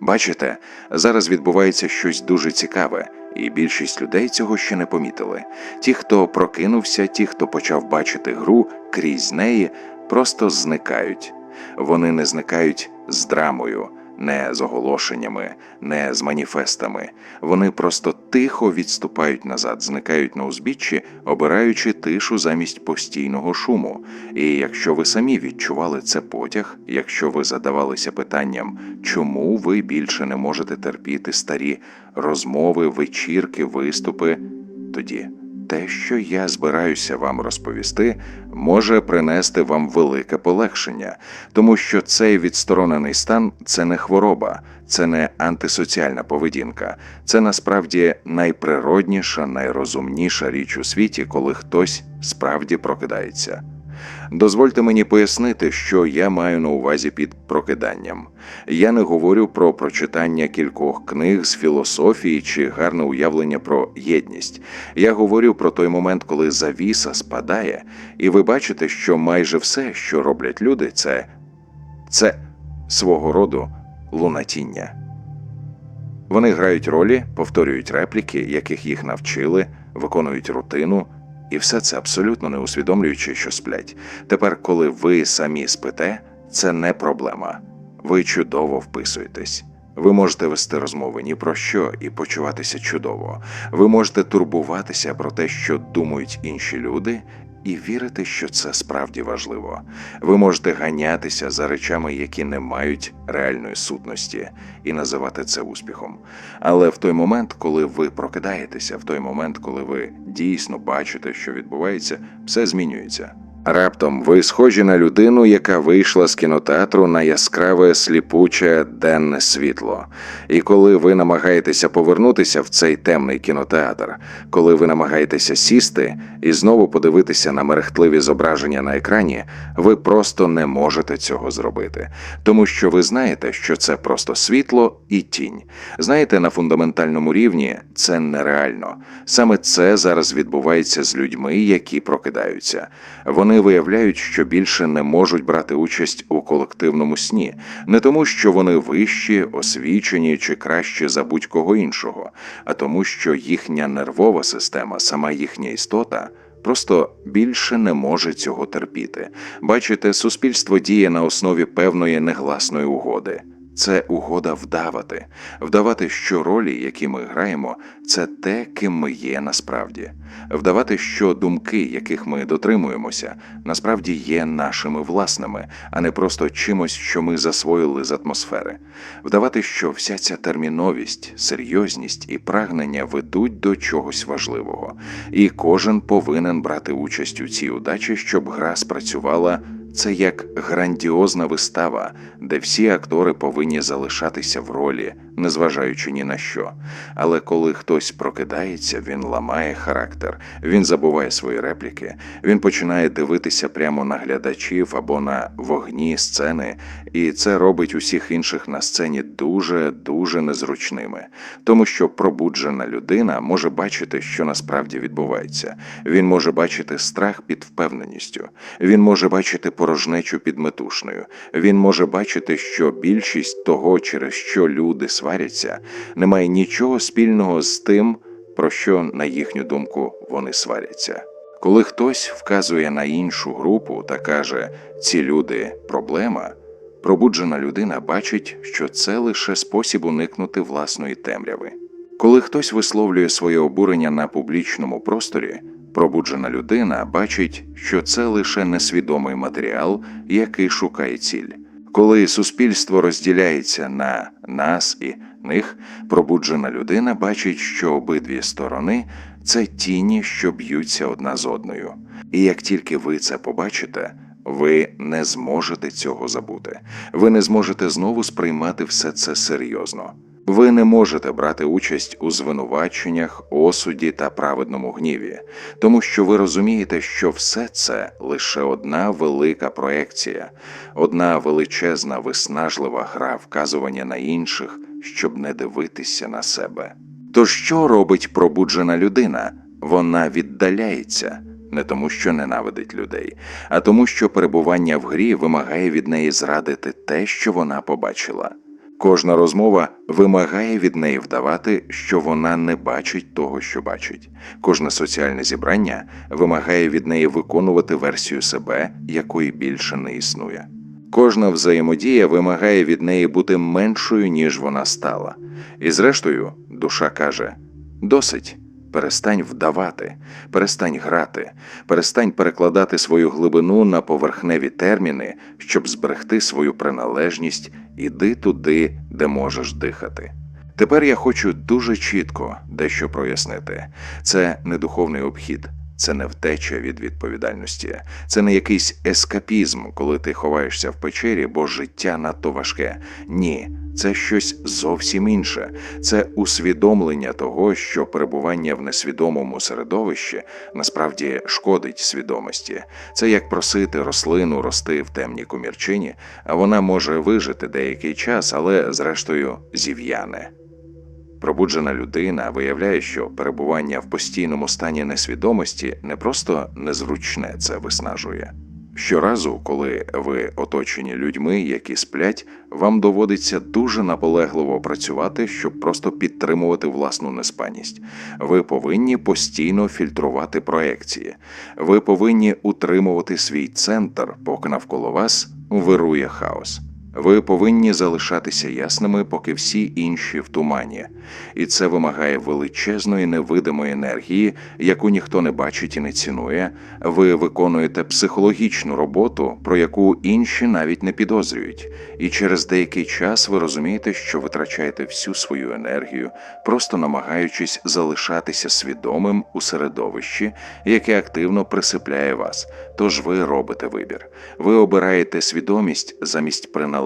Бачите, зараз відбувається щось дуже цікаве, і більшість людей цього ще не помітили. Ті, хто прокинувся, ті, хто почав бачити гру крізь неї, просто зникають. Вони не зникають з драмою, не з оголошеннями, не з маніфестами. Вони просто тихо відступають назад, зникають на узбіччі, обираючи тишу замість постійного шуму. І якщо ви самі відчували це потяг, якщо ви задавалися питанням, чому ви більше не можете терпіти старі розмови, вечірки, виступи, тоді те, що я збираюся вам розповісти, може принести вам велике полегшення, тому що цей відсторонений стан це не хвороба, це не антисоціальна поведінка, це насправді найприродніша, найрозумніша річ у світі, коли хтось справді прокидається. Дозвольте мені пояснити, що я маю на увазі під прокиданням. Я не говорю про прочитання кількох книг з філософії чи гарне уявлення про єдність. Я говорю про той момент, коли завіса спадає, і ви бачите, що майже все, що роблять люди, це, це свого роду лунатіння. Вони грають ролі, повторюють репліки, яких їх навчили, виконують рутину, і все це абсолютно не усвідомлюючи, що сплять. Тепер, коли ви самі спите, це не проблема. Ви чудово вписуєтесь. Ви можете вести розмови ні про що і почуватися чудово. Ви можете турбуватися про те, що думають інші люди, і вірити, що це справді важливо. Ви можете ганятися за речами, які не мають реальної сутності, і називати це успіхом. Але в той момент, коли ви прокидаєтеся, в той момент, коли ви дійсно бачите, що відбувається, все змінюється. Раптом ви схожі на людину, яка вийшла з кінотеатру на яскраве сліпуче денне світло. І коли ви намагаєтеся повернутися в цей темний кінотеатр, коли ви намагаєтеся сісти і знову подивитися на мерехтливі зображення на екрані, ви просто не можете цього зробити, тому що ви знаєте, що це просто світло і тінь. Знаєте, на фундаментальному рівні це нереально. Саме це зараз відбувається з людьми, які прокидаються. Вони виявляють, що більше не можуть брати участь у колективному сні, не тому, що вони вищі, освічені чи кращі за будь-кого іншого, а тому, що їхня нервова система, сама їхня істота. Просто більше не може цього терпіти. Бачите, суспільство діє на основі певної негласної угоди. Це угода вдавати, вдавати, що ролі, які ми граємо, це те, ким ми є насправді, вдавати, що думки, яких ми дотримуємося, насправді є нашими власними, а не просто чимось, що ми засвоїли з атмосфери, вдавати, що вся ця терміновість, серйозність і прагнення ведуть до чогось важливого, і кожен повинен брати участь у цій удачі, щоб гра спрацювала. Це як грандіозна вистава, де всі актори повинні залишатися в ролі, незважаючи ні на що. Але коли хтось прокидається, він ламає характер, він забуває свої репліки, він починає дивитися прямо на глядачів або на вогні сцени, і це робить усіх інших на сцені дуже дуже незручними, тому що пробуджена людина може бачити, що насправді відбувається. Він може бачити страх під впевненістю, він може бачити порожнечу під метушною. Він може бачити, що більшість того, через що люди сваряться, не має нічого спільного з тим, про що, на їхню думку, вони сваряться. Коли хтось вказує на іншу групу та каже, ці люди проблема, пробуджена людина бачить, що це лише спосіб уникнути власної темряви. Коли хтось висловлює своє обурення на публічному просторі, пробуджена людина бачить, що це лише несвідомий матеріал, який шукає ціль. Коли суспільство розділяється на нас і них, пробуджена людина бачить, що обидві сторони це тіні, що б'ються одна з одною. І як тільки ви це побачите, ви не зможете цього забути. Ви не зможете знову сприймати все це серйозно. Ви не можете брати участь у звинуваченнях, осуді та праведному гніві, тому що ви розумієте, що все це лише одна велика проекція, одна величезна виснажлива гра вказування на інших, щоб не дивитися на себе. То що робить пробуджена людина? Вона віддаляється не тому, що ненавидить людей, а тому, що перебування в грі вимагає від неї зрадити те, що вона побачила. Кожна розмова вимагає від неї вдавати, що вона не бачить того, що бачить. Кожне соціальне зібрання вимагає від неї виконувати версію себе, якої більше не існує. Кожна взаємодія вимагає від неї бути меншою, ніж вона стала. І зрештою, душа каже: досить. Перестань вдавати, перестань грати, перестань перекладати свою глибину на поверхневі терміни, щоб зберегти свою приналежність, іди туди, де можеш дихати. Тепер я хочу дуже чітко дещо прояснити: це не духовний обхід, це не втеча від відповідальності, це не якийсь ескапізм, коли ти ховаєшся в печері, бо життя надто важке. Ні, це щось зовсім інше. Це усвідомлення того, що перебування в несвідомому середовищі насправді шкодить свідомості. Це як просити рослину рости в темній комірчині, а вона може вижити деякий час, але зрештою зів'яне. Пробуджена людина виявляє, що перебування в постійному стані несвідомості не просто незручне це виснажує. Щоразу, коли ви оточені людьми, які сплять, вам доводиться дуже наполегливо працювати, щоб просто підтримувати власну неспаність. Ви повинні постійно фільтрувати проекції. Ви повинні утримувати свій центр, поки навколо вас вирує хаос. Ви повинні залишатися ясними, поки всі інші в тумані, і це вимагає величезної невидимої енергії, яку ніхто не бачить і не цінує. Ви виконуєте психологічну роботу, про яку інші навіть не підозрюють, і через деякий час ви розумієте, що витрачаєте всю свою енергію, просто намагаючись залишатися свідомим у середовищі, яке активно присипляє вас. Тож ви робите вибір. Ви обираєте свідомість замість приналежності,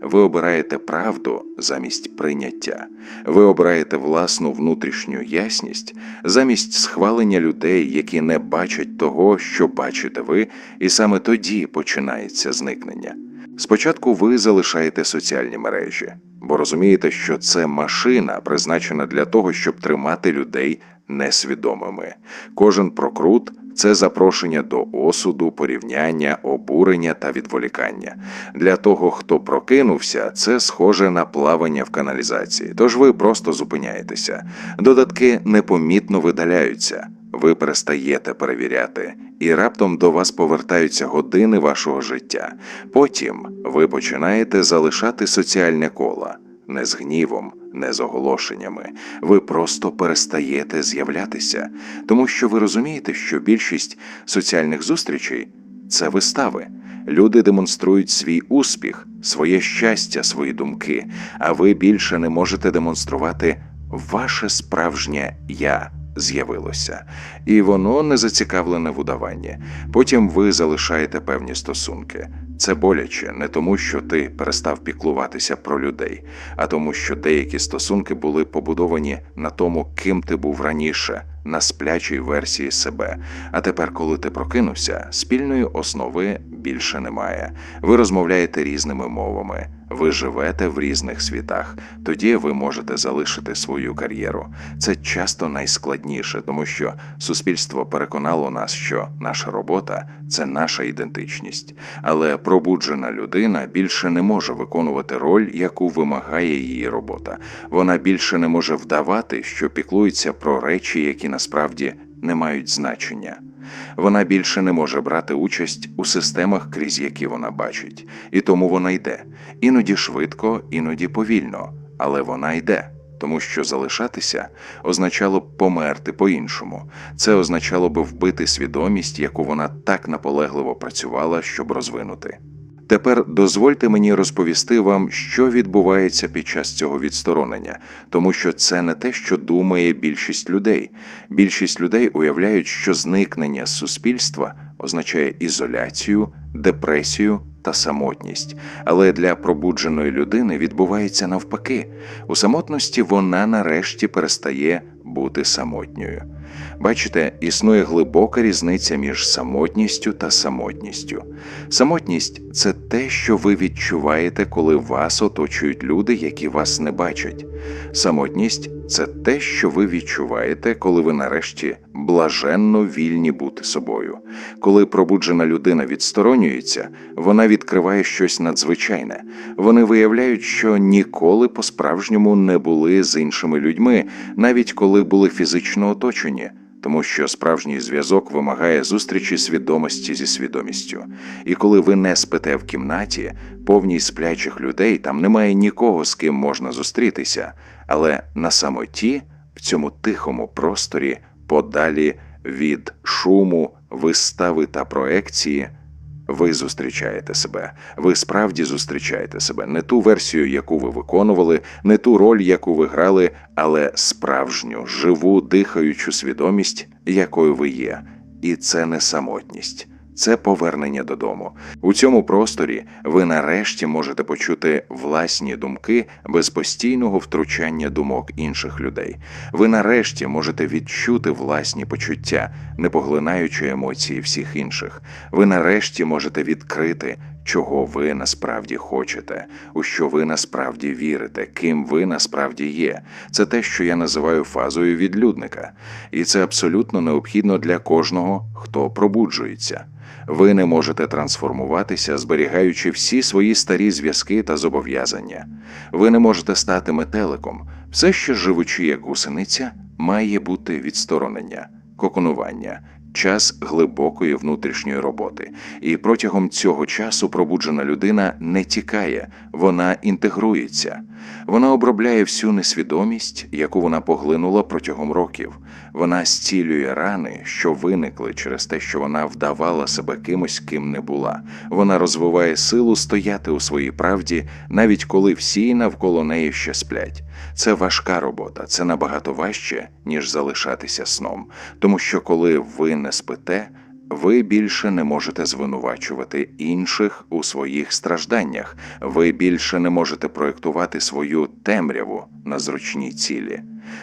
ви обираєте правду замість прийняття, ви обираєте власну внутрішню ясність замість схвалення людей, які не бачать того, що бачите ви, і саме тоді починається зникнення. Спочатку ви залишаєте соціальні мережі, бо розумієте, що це машина, призначена для того, щоб тримати людей несвідомими. Кожен прокрут це запрошення до осуду, порівняння, обурення та відволікання. Для того, хто прокинувся, це схоже на плавання в каналізації, тож ви просто зупиняєтеся. Додатки непомітно видаляються. Ви перестаєте перевіряти, і раптом до вас повертаються години вашого життя. Потім ви починаєте залишати соціальне коло не з гнівом, не з оголошеннями. Ви просто перестаєте з'являтися, тому що ви розумієте, що більшість соціальних зустрічей це вистави. Люди демонструють свій успіх, своє щастя, свої думки, а ви більше не можете демонструвати ваше справжнє я. З'явилося, і воно не зацікавлене в удаванні. Потім ви залишаєте певні стосунки. Це боляче не тому, що ти перестав піклуватися про людей, а тому, що деякі стосунки були побудовані на тому, ким ти був раніше, на сплячій версії себе. А тепер, коли ти прокинувся, спільної основи більше немає. Ви розмовляєте різними мовами, ви живете в різних світах. Тоді ви можете залишити свою кар'єру. Це часто найскладніше, тому що суспільство переконало нас, що наша робота це наша ідентичність, але пробуджена людина більше не може виконувати роль, яку вимагає її робота. Вона більше не може вдавати, що піклується про речі, які насправді не мають значення. Вона більше не може брати участь у системах, крізь які вона бачить, і тому вона йде іноді швидко, іноді повільно, але вона йде. Тому що залишатися означало б померти по-іншому. Це означало б вбити свідомість, яку вона так наполегливо працювала, щоб розвинути. Тепер дозвольте мені розповісти вам, що відбувається під час цього відсторонення, тому що це не те, що думає більшість людей. Більшість людей уявляють, що зникнення з суспільства означає ізоляцію, депресію та самотність. Але для пробудженої людини відбувається навпаки. У самотності вона нарешті перестає бути самотньою. Бачите, існує глибока різниця між самотністю та самотністю. Самотність це те, що ви відчуваєте, коли вас оточують люди, які вас не бачать. Самотність це те, що ви відчуваєте, коли ви нарешті блаженно вільні бути собою. Коли пробуджена людина відсторонюється, вона відкриває щось надзвичайне. Вони виявляють, що ніколи по-справжньому не були з іншими людьми, навіть коли були фізично оточені. Тому що справжній зв'язок вимагає зустрічі свідомості зі свідомістю. І коли ви не спите в кімнаті, повній сплячих людей, там немає нікого, з ким можна зустрітися, але на самоті, в цьому тихому просторі, подалі від шуму, вистави та проекції, ви зустрічаєте себе. Ви справді зустрічаєте себе, не ту версію, яку ви виконували, не ту роль, яку ви грали, але справжню, живу, дихаючу свідомість, якою ви є. І це не самотність. Це повернення додому. У цьому просторі ви нарешті можете почути власні думки без постійного втручання думок інших людей. Ви нарешті можете відчути власні почуття, не поглинаючи емоції всіх інших. Ви нарешті можете відкрити, чого ви насправді хочете, у що ви насправді вірите, ким ви насправді є. Це те, що я називаю фазою відлюдника, і це абсолютно необхідно для кожного, хто пробуджується. Ви не можете трансформуватися, зберігаючи всі свої старі зв'язки та зобов'язання. Ви не можете стати метеликом. Все, що живучи як гусениця, має бути відсторонення, коконування, час глибокої внутрішньої роботи. І протягом цього часу пробуджена людина не тікає, вона інтегрується. Вона обробляє всю несвідомість, яку вона поглинула протягом років. Вона зцілює рани, що виникли через те, що вона вдавала себе кимось, ким не була. Вона розвиває силу стояти у своїй правді, навіть коли всі навколо неї ще сплять. Це важка робота, це набагато важче, ніж залишатися сном. Тому що коли ви не спите, ви більше не можете звинувачувати інших у своїх стражданнях, ви більше не можете проєктувати свою темряву на зручні цілі.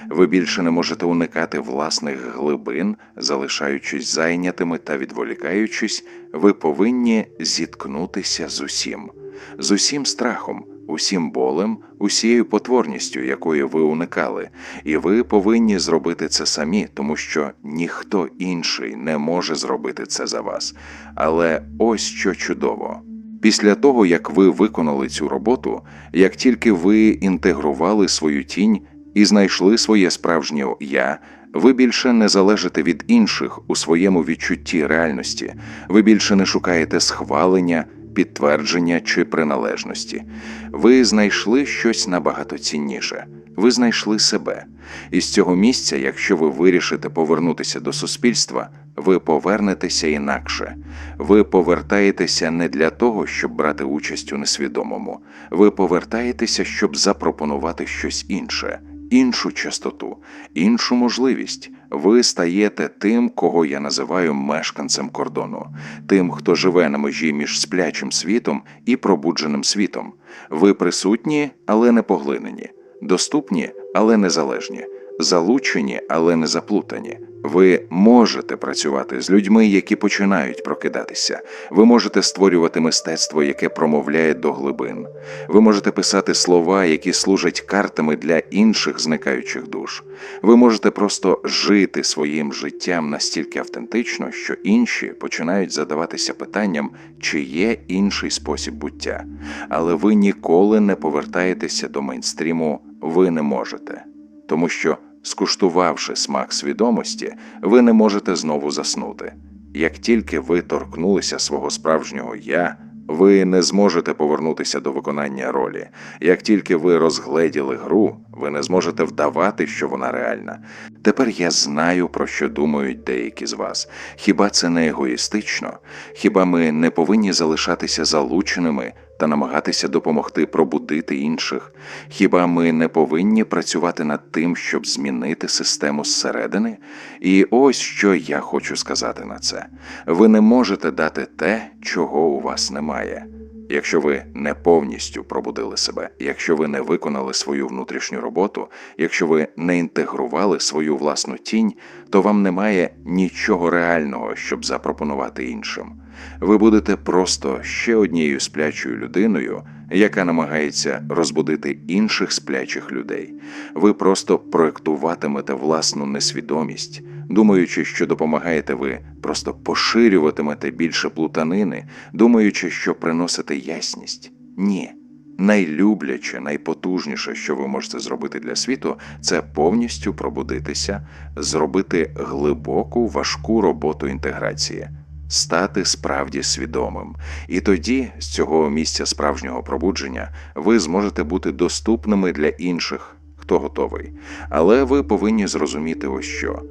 Ви більше не можете уникати власних глибин, залишаючись зайнятими та відволікаючись, ви повинні зіткнутися з усім, з усім страхом, усім болем, усією потворністю, якої ви уникали, і ви повинні зробити це самі, тому що ніхто інший не може зробити це за вас. Але ось що чудово. Після того, як ви виконали цю роботу, як тільки ви інтегрували свою тінь і знайшли своє справжнє я, ви більше не залежите від інших у своєму відчутті реальності, ви більше не шукаєте схвалення, підтвердження чи приналежності. Ви знайшли щось набагато цінніше. Ви знайшли себе. І з цього місця, якщо ви вирішите повернутися до суспільства, ви повернетеся інакше. Ви повертаєтеся не для того, щоб брати участь у несвідомому. Ви повертаєтеся, щоб запропонувати щось інше, іншу частоту, іншу можливість. Ви стаєте тим, кого я називаю мешканцем кордону, тим, хто живе на межі між сплячим світом і пробудженим світом. Ви присутні, але не поглинені, доступні, але незалежні, залучені, але не заплутані. Ви можете працювати з людьми, які починають прокидатися. Ви можете створювати мистецтво, яке промовляє до глибин. Ви можете писати слова, які служать картами для інших зникаючих душ. Ви можете просто жити своїм життям настільки автентично, що інші починають задаватися питанням, чи є інший спосіб буття. Але ви ніколи не повертаєтеся до мейнстріму, ви не можете, тому що. Скуштувавши смак свідомості, ви не можете знову заснути. Як тільки ви торкнулися свого справжнього я, ви не зможете повернутися до виконання ролі. Як тільки ви розгледіли гру, ви не зможете вдавати, що вона реальна. Тепер я знаю, про що думають деякі з вас. Хіба це не егоїстично? Хіба ми не повинні залишатися залученими та намагатися допомогти пробудити інших? Хіба ми не повинні працювати над тим, щоб змінити систему зсередини? І ось що я хочу сказати на це: ви не можете дати те, чого у вас немає. Якщо ви не повністю пробудили себе, якщо ви не виконали свою внутрішню роботу, якщо ви не інтегрували свою власну тінь, то вам немає нічого реального, щоб запропонувати іншим. Ви будете просто ще однією сплячою людиною, яка намагається розбудити інших сплячих людей. Ви просто проектуватимете власну несвідомість, думаючи, що допомагаєте ви, просто поширюватимете більше плутанини, думаючи, що приносите ясність. Ні. Найлюбляче, найпотужніше, що ви можете зробити для світу, це повністю пробудитися, зробити глибоку, важку роботу інтеграції, стати справді свідомим. І тоді, з цього місця справжнього пробудження, ви зможете бути доступними для інших, хто готовий. Але ви повинні зрозуміти ось що.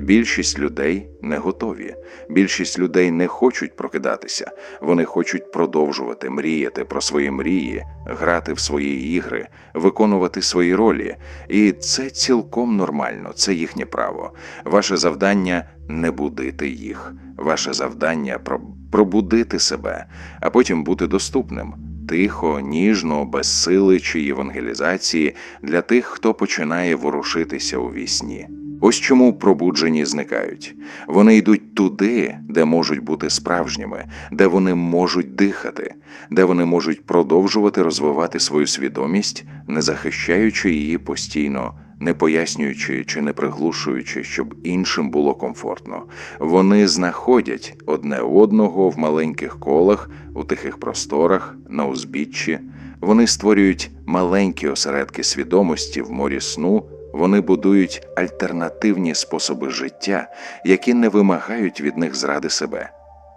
Більшість людей не готові. Більшість людей не хочуть прокидатися. Вони хочуть продовжувати мріяти про свої мрії, грати в свої ігри, виконувати свої ролі. І це цілком нормально, це їхнє право. Ваше завдання не будити їх. Ваше завдання про- пробудити себе, а потім бути доступним. Тихо, ніжно, без сили чи євангелізації для тих, хто починає ворушитися у вісні. Ось чому пробуджені зникають. Вони йдуть туди, де можуть бути справжніми, де вони можуть дихати, де вони можуть продовжувати розвивати свою свідомість, не захищаючи її постійно, не пояснюючи чи не приглушуючи, щоб іншим було комфортно. Вони знаходять одне одного в маленьких колах, у тихих просторах, на узбіччі. Вони створюють маленькі осередки свідомості в морі сну. Вони будують альтернативні способи життя, які не вимагають від них зради себе.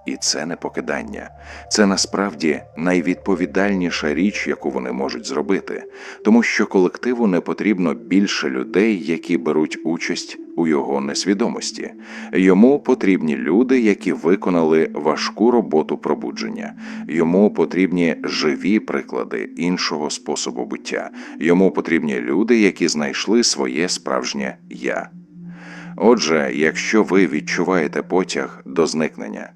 І це не покидання. Це насправді найвідповідальніша річ, яку вони можуть зробити, тому що колективу не потрібно більше людей, які беруть участь у його несвідомості. Йому потрібні люди, які виконали важку роботу пробудження. Йому потрібні живі приклади іншого способу буття. Йому потрібні люди, які знайшли своє справжнє я. Отже, якщо ви відчуваєте потяг до зникнення,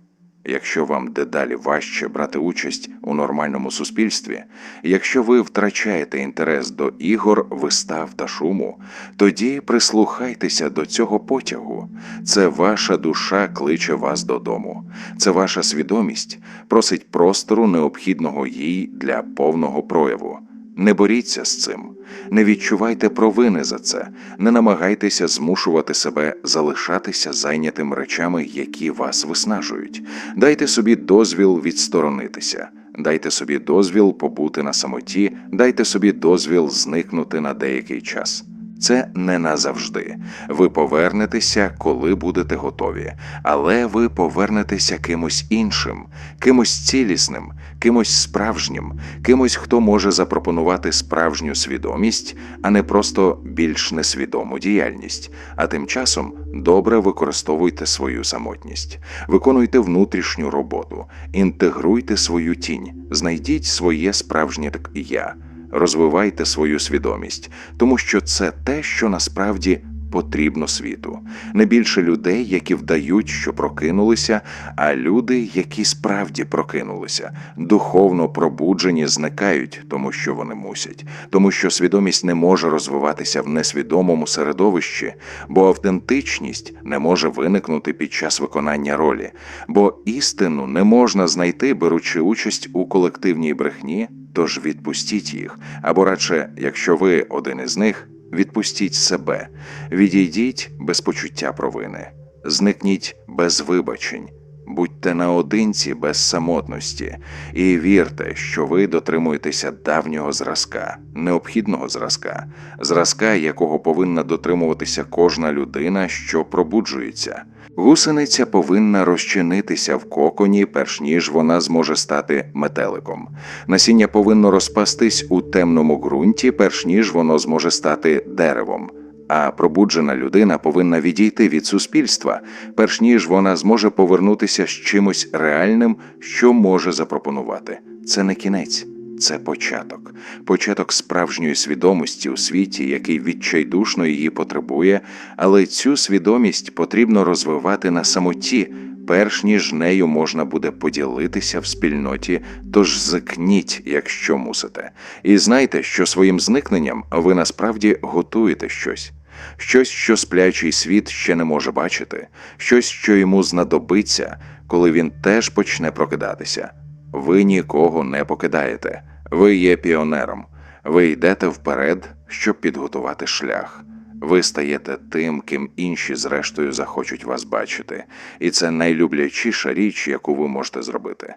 якщо вам дедалі важче брати участь у нормальному суспільстві, якщо ви втрачаєте інтерес до ігор, вистав та шуму, тоді прислухайтеся до цього потягу. Це ваша душа кличе вас додому, це ваша свідомість просить простору, необхідного їй для повного прояву. Не боріться з цим, не відчувайте провини за це, не намагайтеся змушувати себе залишатися зайнятим речами, які вас виснажують. Дайте собі дозвіл відсторонитися, дайте собі дозвіл побути на самоті, дайте собі дозвіл зникнути на деякий час. Це не назавжди. Ви повернетеся, коли будете готові, але ви повернетеся кимось іншим, кимось цілісним, кимось справжнім, кимось, хто може запропонувати справжню свідомість, а не просто більш несвідому діяльність. А тим часом добре використовуйте свою самотність, виконуйте внутрішню роботу, інтегруйте свою тінь, знайдіть своє справжнє я розвивайте свою свідомість, тому що це те, що насправді потрібно світу. Не більше людей, які вдають, що прокинулися, а люди, які справді прокинулися, духовно пробуджені, зникають, тому що вони мусять, тому що свідомість не може розвиватися в несвідомому середовищі, бо автентичність не може виникнути під час виконання ролі, бо істину не можна знайти, беручи участь у колективній брехні. Тож відпустіть їх, або радше, якщо ви один із них, відпустіть себе, відійдіть без почуття провини, зникніть без вибачень, будьте наодинці без самотності, і вірте, що ви дотримуєтеся давнього зразка, необхідного зразка, зразка, якого повинна дотримуватися кожна людина, що пробуджується. Гусениця повинна розчинитися в коконі, перш ніж вона зможе стати метеликом. Насіння повинно розпастись у темному ґрунті, перш ніж воно зможе стати деревом. А пробуджена людина повинна відійти від суспільства, перш ніж вона зможе повернутися з чимось реальним, що може запропонувати. Це не кінець, це початок, початок справжньої свідомості у світі, який відчайдушно її потребує, але цю свідомість потрібно розвивати на самоті, перш ніж нею можна буде поділитися в спільноті, тож зикніть, якщо мусите, і знайте, що своїм зникненням ви насправді готуєте щось. Щось, що сплячий світ ще не може бачити, щось, що йому знадобиться, коли він теж почне прокидатися. Ви нікого не покидаєте, ви є піонером, ви йдете вперед, щоб підготувати шлях. Ви стаєте тим, ким інші зрештою захочуть вас бачити, і це найлюблячіша річ, яку ви можете зробити.